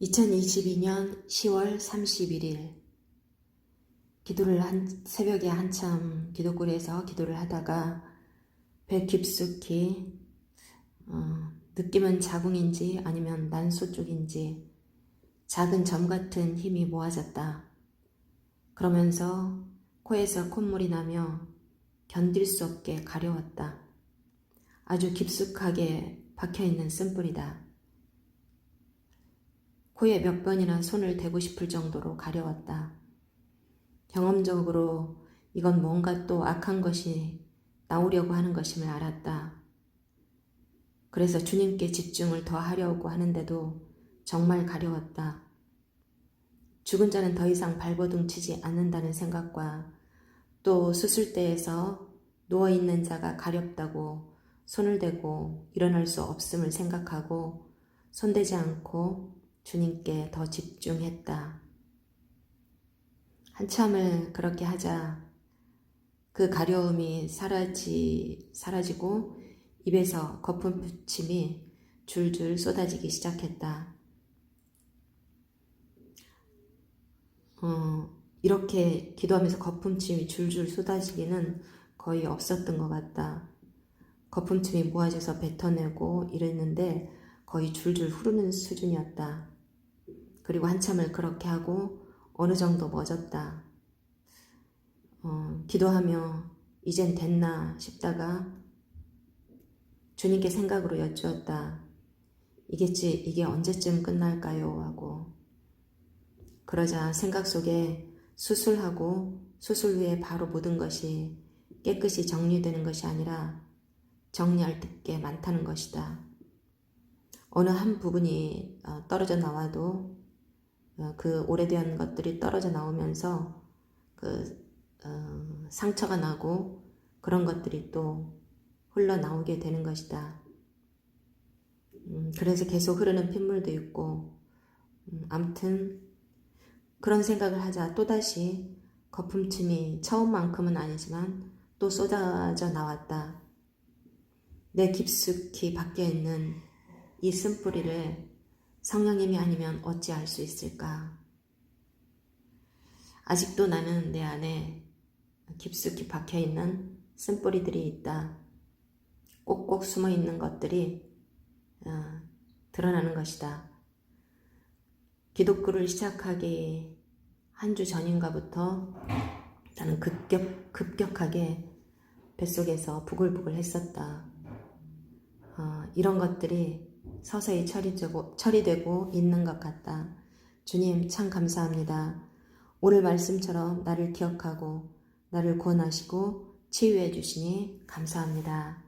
2022년 10월 31일 기도를 한 새벽에 한참 기도굴에서 기도를 하다가 배 깊숙이 어, 느낌은 자궁인지 아니면 난소 쪽인지 작은 점 같은 힘이 모아졌다. 그러면서 코에서 콧물이 나며 견딜 수 없게 가려웠다. 아주 깊숙하게 박혀있는 쓴뿌리다. 코에 몇 번이나 손을 대고 싶을 정도로 가려웠다. 경험적으로 이건 뭔가 또 악한 것이 나오려고 하는 것임을 알았다. 그래서 주님께 집중을 더 하려고 하는데도 정말 가려웠다. 죽은 자는 더 이상 발버둥 치지 않는다는 생각과 또 수술대에서 누워있는 자가 가렵다고 손을 대고 일어날 수 없음을 생각하고 손대지 않고 주님께 더 집중했다. 한참을 그렇게 하자 그 가려움이 사라지, 사라지고 입에서 거품 부침이 줄줄 쏟아지기 시작했다. 어, 이렇게 기도하면서 거품침이 줄줄 쏟아지기는 거의 없었던 것 같다. 거품침이 모아져서 뱉어내고 이랬는데 거의 줄줄 흐르는 수준이었다. 그리고 한참을 그렇게 하고 어느 정도 멎었다. 어, 기도하며 이젠 됐나 싶다가 주님께 생각으로 여쭈었다. 이겠지, 이게 언제쯤 끝날까요? 하고. 그러자 생각 속에 수술하고 수술 후에 바로 모든 것이 깨끗이 정리되는 것이 아니라 정리할 게 많다는 것이다. 어느 한 부분이 어, 떨어져 나와도 어, 그 오래된 것들이 떨어져 나오면서 그 어, 상처가 나고 그런 것들이 또 흘러나오게 되는 것이다. 음, 그래서 계속 흐르는 핏물도 있고 음, 암튼 그런 생각을 하자 또다시 거품침이 처음만큼은 아니지만 또 쏟아져 나왔다. 내 깊숙이 박혀 있는 이 쓴뿌리를 성령님이 아니면 어찌 알 수 있을까? 아직도 나는 내 안에 깊숙이 박혀 있는 쓴뿌리들이 있다. 꼭꼭 숨어 있는 것들이 어, 드러나는 것이다. 기독교를 시작하기 한 주 전인가부터 나는 급격, 급격하게 뱃속에서 부글부글 했었다. 어, 이런 것들이 서서히 처리되고, 처리되고 있는 것 같다. 주님 참 감사합니다. 오늘 말씀처럼 나를 기억하고 나를 구원하시고 치유해 주시니 감사합니다.